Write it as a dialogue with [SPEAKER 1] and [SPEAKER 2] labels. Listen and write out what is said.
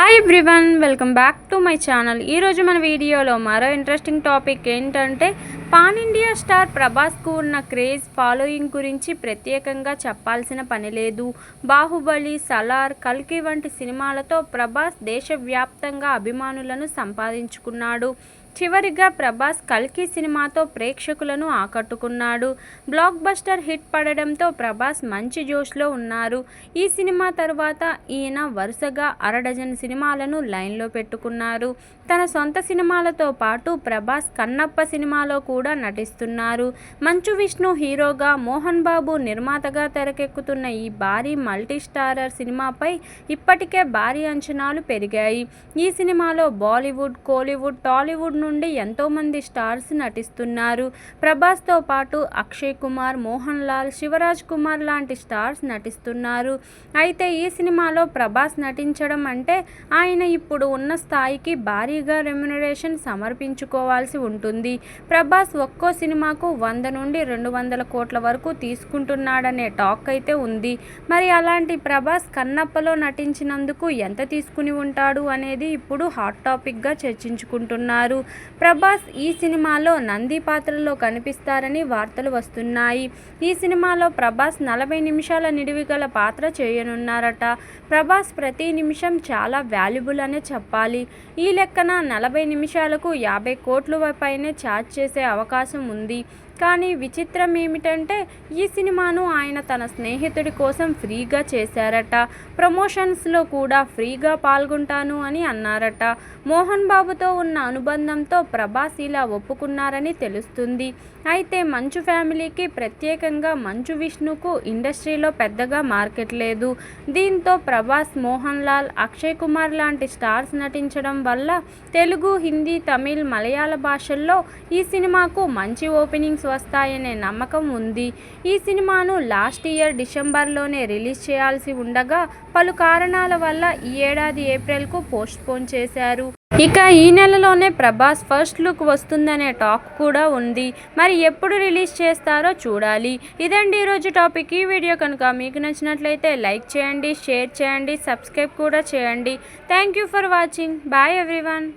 [SPEAKER 1] Hi everyone welcome back to my channel ఈరోజు మన వీడియోలో మరో ఇంట్రెస్టింగ్ టాపిక్ ఏంటంటే పాన్ ఇండియా స్టార్ ప్రభాస్కు ఉన్న క్రేజ్ ఫాలోయింగ్ గురించి ప్రత్యేకంగా చెప్పాల్సిన పని లేదు. బాహుబలి సలార్ కల్కి వంటి సినిమాలతో ప్రభాస్ దేశవ్యాప్తంగా అభిమానులను సంపాదించుకున్నాడు. చివరిగా ప్రభాస్ కల్కి సినిమాతో ప్రేక్షకులను ఆకట్టుకున్నాడు. బ్లాక్ బస్టర్ హిట్ పడడంతో ప్రభాస్ మంచి జోష్లో ఉన్నారు. ఈ సినిమా తర్వాత ఈయన వరుసగా అరడజన్ సినిమాలను లైన్లో పెట్టుకున్నారు. తన సొంత సినిమాలతో పాటు ప్రభాస్ కన్నప్ప సినిమాలో కూడా నటిస్తున్నారు. మంచు విష్ణు హీరోగా మోహన్ బాబు నిర్మాతగా తెరకెక్కుతున్న ఈ భారీ మల్టీ స్టారర్ సినిమాపై ఇప్పటికే భారీ అంచనాలు పెరిగాయి. ఈ సినిమాలో బాలీవుడ్ కోలీవుడ్ టాలీవుడ్ నుండి ఎంతోమంది స్టార్స్ నటిస్తున్నారు. ప్రభాస్తో పాటు అక్షయ్ కుమార్ మోహన్ లాల్ శివరాజ్ కుమార్ లాంటి స్టార్స్ నటిస్తున్నారు. అయితే ఈ సినిమాలో ప్రభాస్ నటించడం అంటే ఆయన ఇప్పుడు ఉన్న స్థాయికి భారీగా రెమ్యునరేషన్ సమర్పించుకోవాల్సి ఉంటుంది. ప్రభాస్ ఒక్కో సినిమాకు వంద నుండి రెండు వందల కోట్ల వరకు తీసుకుంటున్నాడనే టాక్ అయితే ఉంది. మరి అలాంటి ప్రభాస్ కన్నప్పలో నటించినందుకు ఎంత తీసుకుని ఉంటాడు అనేది ఇప్పుడు హాట్ టాపిక్గా చర్చించుకుంటున్నారు. ప్రభాస్ ఈ సినిమాలో నంది పాత్రలో కనిపిస్తారని వార్తలు వస్తున్నాయి. ఈ సినిమాలో ప్రభాస్ నలభై నిమిషాల నిడివిగల పాత్ర చేయనున్నారట. ప్రభాస్ ప్రతి నిమిషం చాలా వాల్యుబుల్ అనే చెప్పాలి. ఈ లెక్కన నలభై నిమిషాలకు యాభై కోట్ల పైనే ఛార్జ్ చేసే అవకాశం ఉంది. కానీ విచిత్రం ఏమిటంటే ఈ సినిమాను ఆయన తన స్నేహితుడి కోసం ఫ్రీగా చేశారట. ప్రమోషన్స్లో కూడా ఫ్రీగా పాల్గొంటాను అని అన్నారట. మోహన్ బాబుతో ఉన్న అనుబంధంతో ప్రభాస్ ఇలా ఒప్పుకున్నారని తెలుస్తుంది. అయితే మంచు ఫ్యామిలీకి ప్రత్యేకంగా మంచు విష్ణుకు ఇండస్ట్రీలో పెద్దగా మార్కెట్ లేదు. దీంతో ప్రభాస్ మోహన్ లాల్ అక్షయ్ కుమార్ లాంటి స్టార్స్ నటించడం వల్ల తెలుగు హిందీ తమిళ్ మలయాళ భాషల్లో ఈ సినిమాకు మంచి ఓపెనింగ్స్ వస్తాయనే నమ్మకం ఉంది. ఈ సినిమాను లాస్ట్ ఇయర్ డిసెంబర్లోనే రిలీజ్ చేయాల్సి ఉండగా పలు కారణాల వల్ల ఈ ఏడాది ఏప్రిల్కు పోస్ట్పోన్ చేశారు. ఇక ఈ నెలలోనే ప్రభాస్ ఫస్ట్ లుక్ వస్తుందనే టాక్ కూడా ఉంది. మరి ఎప్పుడు రిలీజ్ చేస్తారో చూడాలి. ఇదండి ఈరోజు టాపిక్. ఈ వీడియో కనుక మీకు నచ్చినట్లయితే లైక్ చేయండి షేర్ చేయండి సబ్స్క్రైబ్ కూడా చేయండి. Thank you for watching. Bye everyone.